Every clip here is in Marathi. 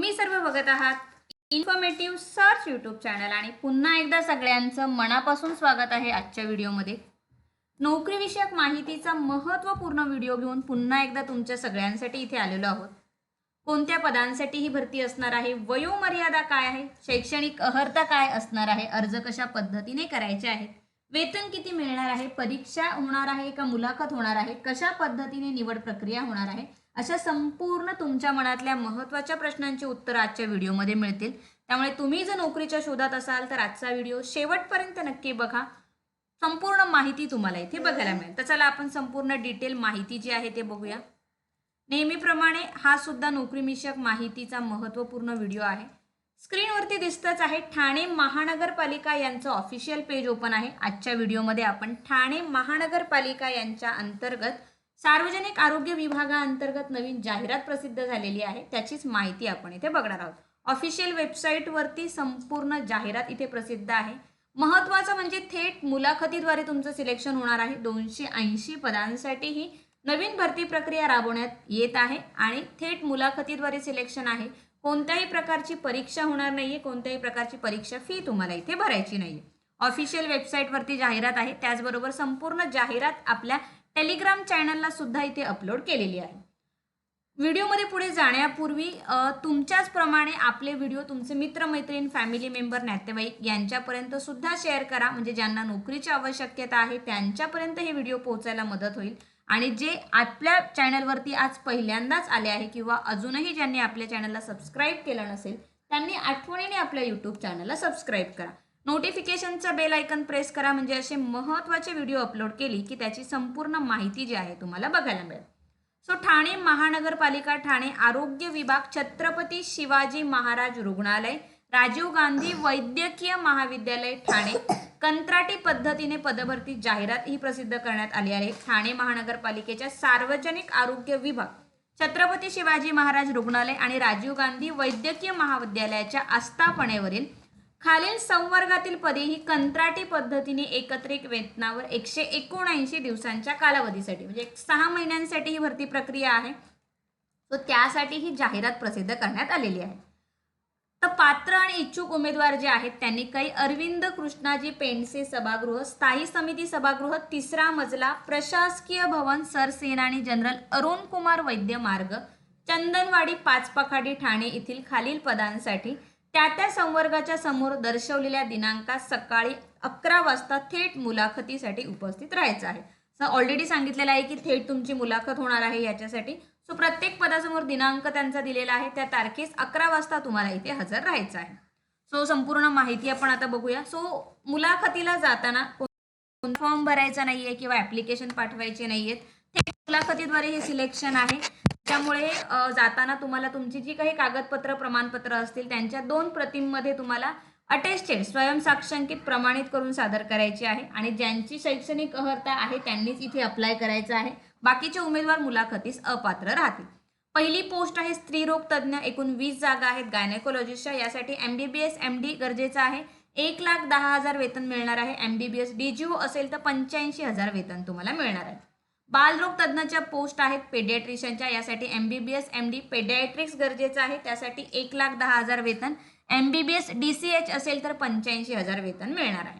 तुम्ही सर्व बघत आहात इन्फॉर्मेटिव्ह सर्च यूट्यूब चॅनल आणि पुन्हा एकदा सगळ्यांचं मनापासून स्वागत आहे आजच्या व्हिडिओमध्ये. नोकरीविषयक माहितीचा महत्त्वपूर्ण व्हिडिओ घेऊन पुन्हा एकदा तुमच्या सगळ्यांसाठी इथे आलेलो आहोत. कोणत्या पदांसाठी ही भरती असणार आहे? वयोमर्यादा काय आहे? शैक्षणिक अर्हता काय असणार आहे? अर्ज कशा पद्धतीने करायचे आहेत वेतन किती मिळणार आहे? परीक्षा होणार आहे का? मुलाखत होणार आहे? कशा पद्धतीने निवड प्रक्रिया होणार आहे? अशा संपूर्ण तुमच्या मनातल्या महत्त्वाच्या प्रश्नांची उत्तरं आजच्या व्हिडिओमध्ये मिळतील. त्यामुळे तुम्ही जर नोकरीच्या शोधात असाल तर आजचा व्हिडिओ शेवटपर्यंत नक्की बघा. संपूर्ण माहिती तुम्हाला इथे बघायला मिळेल. तर चला आपण संपूर्ण डिटेल माहिती जी आहे ते बघूया. नेहमीप्रमाणे हा सुद्धा नोकरीविषयक माहितीचा महत्त्वपूर्ण व्हिडिओ आहे. स्क्रीनवरती दिसतच आहे ठाणे महानगरपालिका यांचं ऑफिशियल पेज ओपन आहे. आजच्या व्हिडिओमध्ये आपण ठाणे महानगरपालिका यांच्या अंतर्गत सार्वजनिक आरोग्य विभागाअंतर्गत नवीन जाहिरात प्रसिद्ध झालेली आहे. त्याचीच माहिती आपण इथे बघणार आहोत. ऑफिशियल वेबसाईटवरती संपूर्ण जाहिरात इथे प्रसिद्ध आहे. महत्त्वाचं म्हणजे थेट मुलाखतीद्वारे तुमचं सिलेक्शन होणार आहे. दोनशे ऐंशी पदांसाठी ही नवीन भरती प्रक्रिया राबवण्यात येत आहे आणि थेट मुलाखतीद्वारे सिलेक्शन आहे. कोणत्याही प्रकारची परीक्षा होणार नाही आहे कोणत्याही प्रकारची परीक्षा फी तुम्हाला इथे भरायची नाही आहे ऑफिशियल वेबसाईटवरती जाहिरात आहे. त्याचबरोबर संपूर्ण जाहिरात आपल्या टेलिग्राम चॅनलला सुद्धा इथे अपलोड केलेली आहे. व्हिडिओमध्ये पुढे जाण्यापूर्वी तुमच्याचप्रमाणे तुमच्याच प्रमाणे आपले व्हिडिओ तुमचे मित्रमैत्रीण फॅमिली मेंबर नातेवाईक यांच्यापर्यंत सुद्धा शेअर करा. म्हणजे ज्यांना नोकरीची आवश्यकता आहे त्यांच्यापर्यंत हे व्हिडिओ पोहोचायला मदत होईल. आणि जे आपल्या चॅनलवरती आज पहिल्यांदाच आले आहे किंवा अजूनही ज्यांनी आपल्या चॅनलला सबस्क्राईब केलं नसेल त्यांनी आठवणीने आपल्या यूट्यूब चॅनलला सबस्क्राईब करा. नोटिफिकेशनचा बेल आयकन प्रेस करा म्हणजे असे महत्त्वाचे व्हिडिओ अपलोड केली की त्याची संपूर्ण माहिती जी आहे तुम्हाला बघायला मिळेल. सो ठाणे महानगरपालिका ठाणे आरोग्य विभाग छत्रपती शिवाजी महाराज रुग्णालय राजीव गांधी वैद्यकीय महाविद्यालय ठाणे. कंत्राटी पद्धतीने पदभरती जाहिरात ही प्रसिद्ध करण्यात आली आहे. ठाणे महानगरपालिकेच्या सार्वजनिक आरोग्य विभाग छत्रपती शिवाजी महाराज रुग्णालय आणि राजीव गांधी वैद्यकीय महाविद्यालयाच्या आस्थापनेवरील खालील संवर्गातील पदे ही कंत्राटी पद्धतीने एकत्रित वेतनावर एकशे एकोणऐंशी दिवसांच्या कालावधीसाठी म्हणजे एक सहा महिन्यांसाठी ही भरती प्रक्रिया आहे. तो त्यासाठी ही जाहिरात प्रसिद्ध करण्यात आलेली आहे. तर पात्र आणि इच्छुक उमेदवार जे आहेत त्यांनी काही अरविंद कृष्णाजी पेंडसे सभागृह स्थायी समिती सभागृह तिसरा मजला प्रशासकीय भवन सरसेनानी जनरल अरुण कुमार वैद्य मार्ग चंदनवाडी पाचपाखाडी ठाणे येथील खालील पदांसाठी त्या त्या संवर्गाच्या समोर दर्शवलेल्या दिनांकात सकाळी अकरा वाजता थेट मुलाखतीसाठी उपस्थित राहायचं आहे. ऑलरेडी सांगितलेलं आहे की थेट तुमची मुलाखत होणार आहे याच्यासाठी. सो प्रत्येक पदासमोर दिनांक त्यांचा दिलेला आहे. त्या तारखेस अकरा वाजता तुम्हाला इथे हजर राहायचं आहे. सो संपूर्ण माहिती आपण आता बघूया. सो मुलाखतीला जाताना कोण फॉर्म भरायचा नाहीये किंवा ऍप्लिकेशन पाठवायचे नाहीयेत. थेट मुलाखतीद्वारे हे सिलेक्शन आहे. त्यामुळे जाताना तुम्हाला तुमची जी काही कागदपत्र प्रमाणपत्र असतील त्यांच्या दोन प्रतींमध्ये तुम्हाला अटेस्टेड स्वयंसाक्षांकित प्रमाणित करून सादर करायची आहे. आणि ज्यांची शैक्षणिक अर्हता आहे त्यांनीच इथे अप्लाय करायचं आहे. बाकीचे उमेदवार मुलाखतीस अपात्र राहतील. पहिली पोस्ट आहे स्त्रीरोग तज्ज्ञ एकूण वीस जागा आहेत. गायनेकोलॉजिस्टच्या यासाठी M B B S M D गरजेचं आहे. एक लाख दहा हजार वेतन मिळणार आहे. M B B S D G O असेल तर पंच्याऐंशी हजार वेतन तुम्हाला मिळणार आहे. बालरोग तज्ज्ञाच्या पोस्ट आहेत पेडियाट्रिशियनच्या यासाठी M B B S M D pediatrics गरजेचं आहे त्यासाठी एक लाख दहा हजार वेतन. M B B S D C H असेल तर पंच्याऐंशी हजार वेतन मिळणार आहे.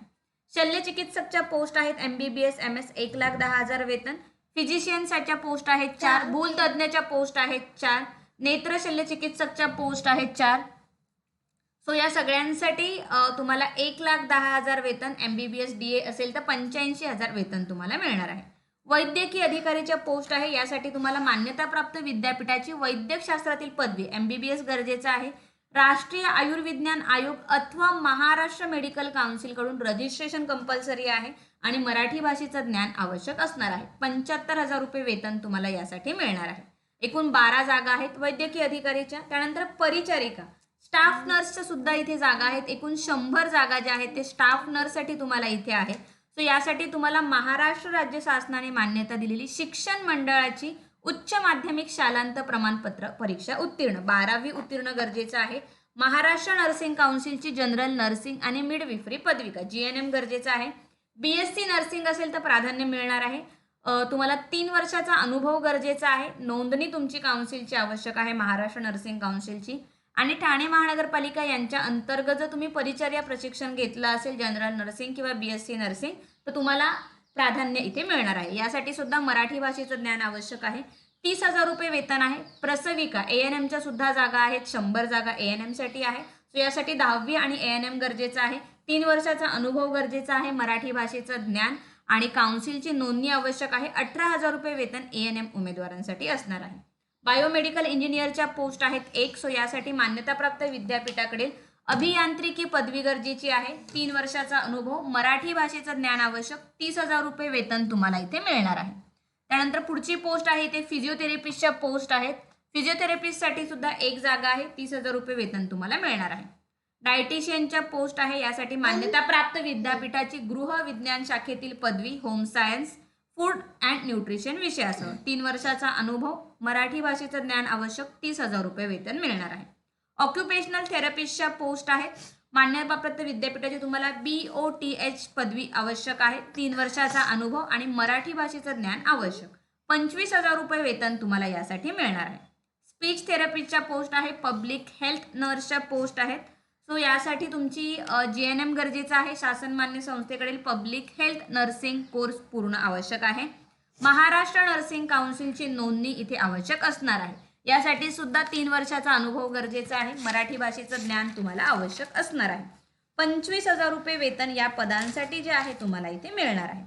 शल्यचिकित्सकच्या पोस्ट आहेत M B B S M S एक लाख दहा हजार वेतन. फिजिशियनसाच्या पोस्ट आहेत चार भूल तज्ज्ञाच्या पोस्ट आहेत चार नेत्र शल्यचिकित्सकच्या पोस्ट आहेत चार. सो या सगळ्यांसाठी तुम्हाला एक लाख दहा हजार वेतन M B B S D A असेल तर पंच्याऐंशी हजार वेतन तुम्हाला मिळणार आहे. वैद्यकीय अधिकारीच्या पोस्ट आहे. यासाठी तुम्हाला मान्यताप्राप्त विद्यापीठाची वैद्यकशास्त्रातील पदवी एम बी बी एस गरजेचं आहे. राष्ट्रीय आयुर्विज्ञान आयोग अथवा महाराष्ट्र मेडिकल काउन्सिलकडून रजिस्ट्रेशन कंपल्सरी आहे आणि मराठी भाषेचं ज्ञान आवश्यक असणार आहे. पंच्याहत्तर हजार रुपये वेतन तुम्हाला यासाठी मिळणार आहे. एकूण बारा जागा आहेत वैद्यकीय अधिकारीच्या. त्यानंतर परिचारिका. स्टाफ नर्सच्या सुद्धा इथे जागा आहेत. एकूण शंभर जागा ज्या आहेत ते स्टाफ नर्ससाठी तुम्हाला इथे आहेत. सो यासाठी तुम्हाला महाराष्ट्र राज्य शासनाने मान्यता दिलेली शिक्षण मंडळाची उच्च माध्यमिक शालांत प्रमाणपत्र परीक्षा उत्तीर्ण. बारावी उत्तीर्ण गरजेचं आहे. महाराष्ट्र नर्सिंग काउन्सिलची जनरल नर्सिंग आणि मिडविफरी पदविका. जी एन एम गरजेचं आहे. बी एस सी नर्सिंग असेल तर प्राधान्य मिळणार आहे. तुम्हाला तीन वर्षाचा अनुभव गरजेचा आहे. नोंदणी तुमची काउन्सिलची आवश्यक आहे. महाराष्ट्र नर्सिंग काउन्सिलची. आणि ठाणे महानगरपालिका यांच्या अंतर्गत जर तुम्ही परिचर्या प्रशिक्षण घेतलं असेल जनरल नर्सिंग किंवा बी एस सी नर्सिंग तर तुम्हाला प्राधान्य इथे मिळणार आहे. यासाठी सुद्धा मराठी भाषेचं ज्ञान आवश्यक आहे. तीस हजार रुपये वेतन आहे. प्रसविका ए एन एमच्या सुद्धा जागा आहेत. शंभर जागा ए एन एमसाठी आहे. सो यासाठी दहावी आणि ए एन एम गरजेचं आहे. तीन वर्षाचा अनुभव गरजेचा आहे. मराठी भाषेचं ज्ञान आणि काउन्सिलची नोंदणी आवश्यक आहे. अठरा हजार रुपये वेतन ए एन एम उमेदवारांसाठी असणार आहे. बायोमेडिकल इंजिनियरच्या पोस्ट आहेत एक सो यासाठी मान्यताप्राप्त विद्यापीठाकडील अभियांत्रिकी पदवी गरजेची आहे. तीन वर्षाचा अनुभव मराठी भाषेचं ज्ञान आवश्यक तीस हजार रुपये वेतन तुम्हाला इथे मिळणार आहे. त्यानंतर पुढची पोस्ट आहे इथे फिजिओथेरपिस्टच्या पोस्ट आहेत. फिजिओथेरपिस्टसाठी सुद्धा एक जागा आहे तीस हजार रुपये वेतन तुम्हाला मिळणार आहे. डायटिशियनच्या पोस्ट आहे यासाठी मान्यताप्राप्त विद्यापीठाची गृह विज्ञान शाखेतील पदवी home science food and nutrition विषयासह तीन वर्षाचा अनुभव मराठी भाषेचं ज्ञान आवश्यक तीस हजार रुपये वेतन मिळणार आहे. ऑक्युपेशनल थेरपिस्टच्या पोस्ट आहेत. मान्यताप्राप्त विद्यापीठाची तुम्हाला बी ओ टी एच पदवी आवश्यक आहे. तीन वर्षाचा अनुभव आणि मराठी भाषेचं ज्ञान आवश्यक. पंचवीस हजार रुपये वेतन तुम्हाला यासाठी मिळणार आहे. स्पीच थेरपीच्या पोस्ट आहे. पब्लिक हेल्थ नर्सच्या पोस्ट आहेत. सो यासाठी तुमची जी एन एम गरजेचं आहे. शासन मान्य संस्थेकडील पब्लिक हेल्थ नर्सिंग कोर्स पूर्ण आवश्यक आहे. महाराष्ट्र नर्सिंग काउन्सिलची नोंदणी इथे आवश्यक असणार आहे. यासाठी सुद्धा तीन वर्षाचा अनुभव गरजेचा आहे. मराठी भाषेचं ज्ञान तुम्हाला आवश्यक असणार आहे. पंचवीस हजार रुपये वेतन या पदांसाठी जे आहे तुम्हाला इथे मिळणार आहे.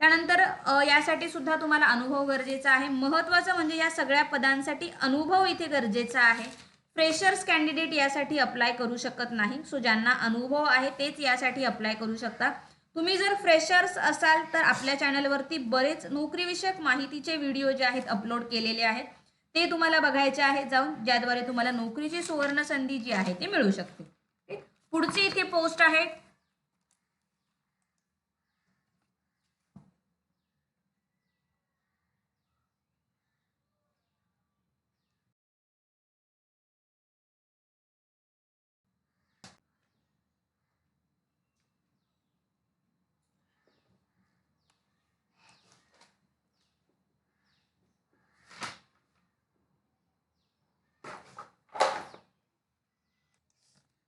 त्यानंतर यासाठी सुद्धा तुम्हाला अनुभव गरजेचा आहे. महत्त्वाचं म्हणजे या सगळ्या पदांसाठी अनुभव इथे गरजेचा आहे. फ्रेशर्स कॅन्डिडेट यासाठी अप्लाय करू शकत नाही. सो ज्यांना अनुभव आहे तेच यासाठी अप्लाय करू शकता. तुम्ही जर फ्रेशर्स असाल तर आपल्या चॅनलवरती बरेच नोकरीविषयक माहितीचे व्हिडिओ जे आहेत अपलोड केलेले आहेत. ते तुम्हाला बघायचे आहे जाऊन ज्याद्वारे तुम्हाला नोकरीची सुवर्ण संधी जी आहे ती मिळू शकते. पुढची इथे पोस्ट आहे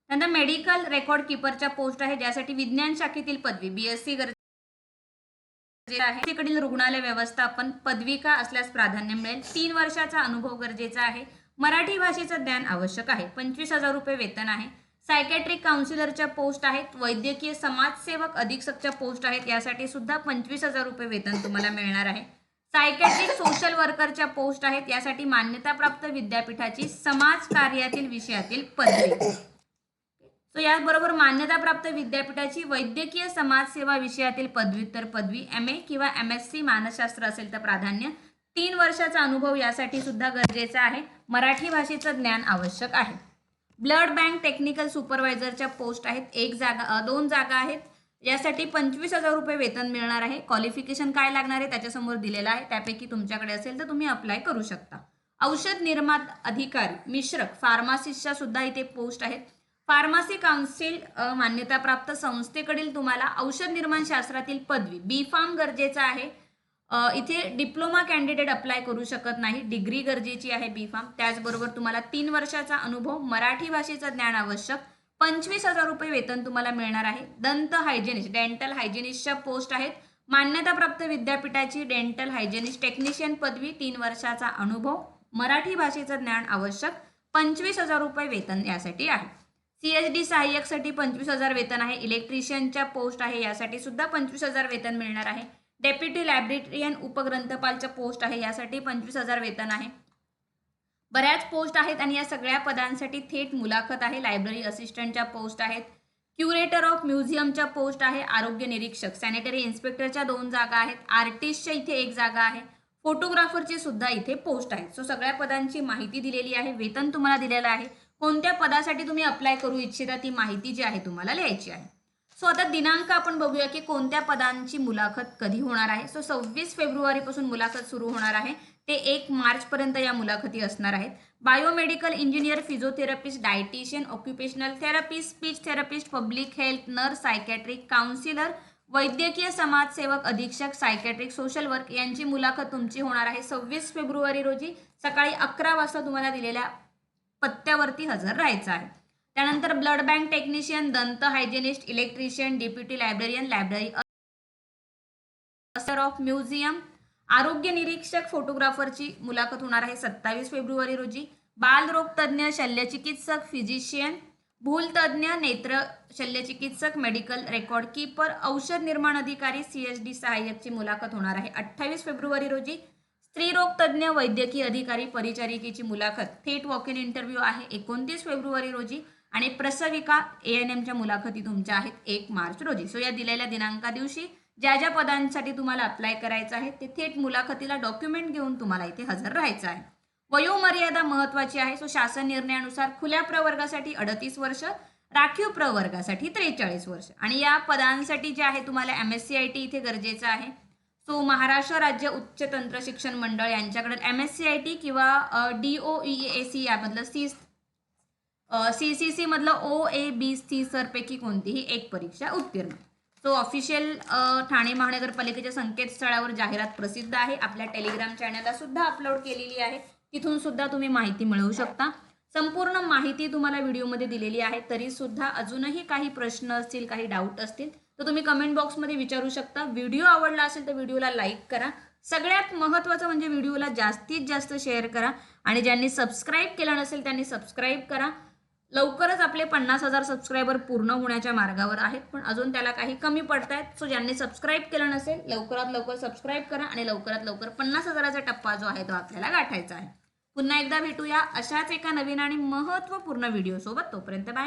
नंतर मेडिकल रेकॉर्ड किपरच्या पोस्ट आहे ज्यासाठी विज्ञान शाखेतील पदवी बीएससी गरजेचे आहे तिकडील रुग्णालय व्यवस्थापन पदविका असल्यास प्राधान्य मिळेल. तीन वर्षाचा अनुभव गरजेचा आहे. मराठी भाषेचं ज्ञान आवश्यक आहे. पंचवीस हजार रुपये वेतन आहे. सायकॅट्रिक काउन्सिलरच्या पोस्ट आहेत. वैद्यकीय समाजसेवक अधीक्षकच्या पोस्ट आहेत. यासाठी सुद्धा पंचवीस हजार रुपये वेतन तुम्हाला मिळणार आहे. सायकॅट्रिक सोशल वर्करच्या पोस्ट आहेत. यासाठी मान्यताप्राप्त विद्यापीठाची समाज कार्यातील विषयातील पदवी. तर याचबरोबर मान्यताप्राप्त विद्यापीठाची वैद्यकीय समाजसेवा विषयातील पदव्युत्तर पदवी एम ए किंवा एम एस सी मानसशास्त्र असेल तर प्राधान्य. तीन वर्षाचा अनुभव यासाठी सुद्धा गरजेचा आहे. मराठी भाषेचं ज्ञान आवश्यक आहे. ब्लड बँक टेक्निकल सुपरवायझरच्या पोस्ट आहेत. एक जागा दोन जागा आहेत. यासाठी पंचवीस हजार रुपये वेतन मिळणार आहे. क्वालिफिकेशन काय लागणार आहे त्याच्यासमोर दिलेलं आहे. त्यापैकी तुमच्याकडे असेल तर तुम्ही अप्लाय करू शकता. औषध निर्मात अधिकारी मिश्रक फार्मासिस्टच्या सुद्धा इथे पोस्ट आहेत. फार्मसी काउन्सिल मान्यताप्राप्त संस्थेकडील तुम्हाला औषध निर्माण शास्त्रातील पदवी बी फार्म गरजेचा आहे. इथे डिप्लोमा कॅन्डिडेट अप्लाय करू शकत नाही डिग्री गरजेची आहे बी फार्म. त्याचबरोबर तुम्हाला तीन वर्षाचा अनुभव मराठी भाषेचं ज्ञान आवश्यक पंचवीस हजार रुपये वेतन तुम्हाला मिळणार आहे. दंत हायजेनिस्ट डेंटल हायजेनिस्टच्या पोस्ट आहेत. मान्यताप्राप्त विद्यापीठाची डेंटल हायजेनिस्ट टेक्निशियन पदवी तीन वर्षाचा अनुभव मराठी भाषेचं ज्ञान आवश्यक पंचवीस हजार रुपये वेतन यासाठी आहे. सी एच डी सहाय्यकसाठी पंचवीस हजार वेतन आहे. इलेक्ट्रिशियनच्या पोस्ट आहे. यासाठी सुद्धा पंचवीस हजार वेतन मिळणार आहे. डेप्युटी लायब्रेरियन उपग्रंथपालच्या पोस्ट आहे. यासाठी पंचवीस हजार वेतन आहे. बऱ्याच पोस्ट आहेत आणि या सगळ्या पदांसाठी थेट मुलाखत आहे. लायब्ररी असिस्टंटच्या पोस्ट आहेत. क्युरेटर ऑफ म्युझियमच्या पोस्ट आहे. आरोग्य निरीक्षक सॅनिटरी इन्स्पेक्टरच्या दोन जागा आहेत. आर्टिस्टच्या इथे एक जागा आहे. फोटोग्राफरची सुद्धा इथे पोस्ट आहे सो सगळ्या पदांची माहिती दिलेली आहे. वेतन तुम्हाला दिलेलं आहे. कोणत्या पदासाठी तुम्ही अप्लाय करू इच्छिता ती माहिती जी आहे तुम्हाला लिहायची आहे. सो आता दिनांक आपण बघूया की कोणत्या पदांची मुलाखत कधी होणार आहे. सो सव्वीस फेब्रुवारीपासून मुलाखत सुरू होणार आहे. ते एक मार्चपर्यंत या मुलाखती असणार आहेत. Biomedical engineer physiotherapist dietitian occupational therapist speech therapist public health nurse psychiatric counsellor वैद्यकीय समाजसेवक अधीक्षक सायकॅट्रिक सोशल वर्क यांची मुलाखत तुमची होणार आहे. सव्वीस फेब्रुवारी रोजी सकाळी अकरा वाजता तुम्हाला दिलेल्या पत्त्यावरती हजर राहायचं आहे. त्यानंतर ब्लड बँक टेक्निशियन दंत hygienist electrician deputy librarian library of museum आरोग्य निरीक्षक फोटोग्राफरची मुलाखत होणार आहे सत्तावीस फेब्रुवारी रोजी. बालरोग तज्ज्ञ शल्यचिकित्सक फिजिशियन भूलतज्ञ नेत्र शल्यचिकित्सक मेडिकल रेकॉर्ड कीपर औषध निर्माण अधिकारी सीएचडी सहाय्यकची मुलाखत होणार आहे अठ्ठावीस फेब्रुवारी रोजी. स्त्रीरोग तज्ज्ञ वैद्यकीय अधिकारी परिचारिकेची मुलाखत. थेट वॉक इन इंटरव्ह्यू आहे. एकोणतीस फेब्रुवारी रोजी आणि प्रसविका ए एन एमच्या मुलाखती तुमच्या आहेत. एक मार्च रोजी. सो या दिलेल्या दिनांका दिवशी ज्या ज्या पदांसाठी तुम्हाला अप्लाय करायचं आहे ते थेट मुलाखतीला डॉक्युमेंट घेऊन तुम्हाला इथे हजर राहायचं आहे. वयोमर्यादा महत्वाची आहे. सो शासन निर्णयानुसार खुल्या प्रवर्गासाठी अडतीस वर्ष राखीव प्रवर्गासाठी त्रेचाळीस वर्ष. आणि या पदांसाठी जे आहे तुम्हाला M S C I T इथे गरजेचं आहे. सो महाराष्ट्र राज्य उच्च तंत्र शिक्षण मंडळ यांच्याकडे M S C I T किंवा D O E A C यामधलं C C C C मधलं ओ ए बी सी सरपैकी कोणतीही एक परीक्षा उत्तीर्ण. सो ऑफिशियल ठाणे महानगरपालिकेच्या संकेतस्थळावर जाहिरात प्रसिद्ध आहे. आपल्या टेलिग्राम चॅनलला सुद्धा अपलोड केलेली आहे. तिथून सुद्धा तुम्ही माहिती मिळवू शकता. संपूर्ण माहिती तुम्हाला व्हिडिओमध्ये दिलेली आहे. तरी सुद्धा अजूनही काही प्रश्न असतील काही डाऊट असतील तर तुम्ही कमेंट बॉक्समध्ये विचारू शकता. व्हिडिओ आवडला असेल तर व्हिडिओला लाईक करा. सगळ्यात महत्त्वाचं म्हणजे व्हिडिओला जास्तीत जास्त शेअर करा. आणि ज्यांनी सबस्क्राईब केलं नसेल त्यांनी सबस्क्राईब करा. लवकरच आपले पन्नास हजार सबस्क्रायबर पूर्ण होण्याच्या मार्गावर आहेत. पण अजून त्याला काही कमी पडत आहेत सो ज्यांनी सबस्क्राईब केलं नसेल लवकरात लवकर सबस्क्राईब करा आणि लवकरात लवकर पन्नास हजाराचा टप्पा जो आहे तो आपल्याला गाठायचा आहे. पुन्हा एकदा भेटूया अशाच एका नवीन आणि महत्त्वपूर्ण व्हिडिओ सोबत. तोपर्यंत बाय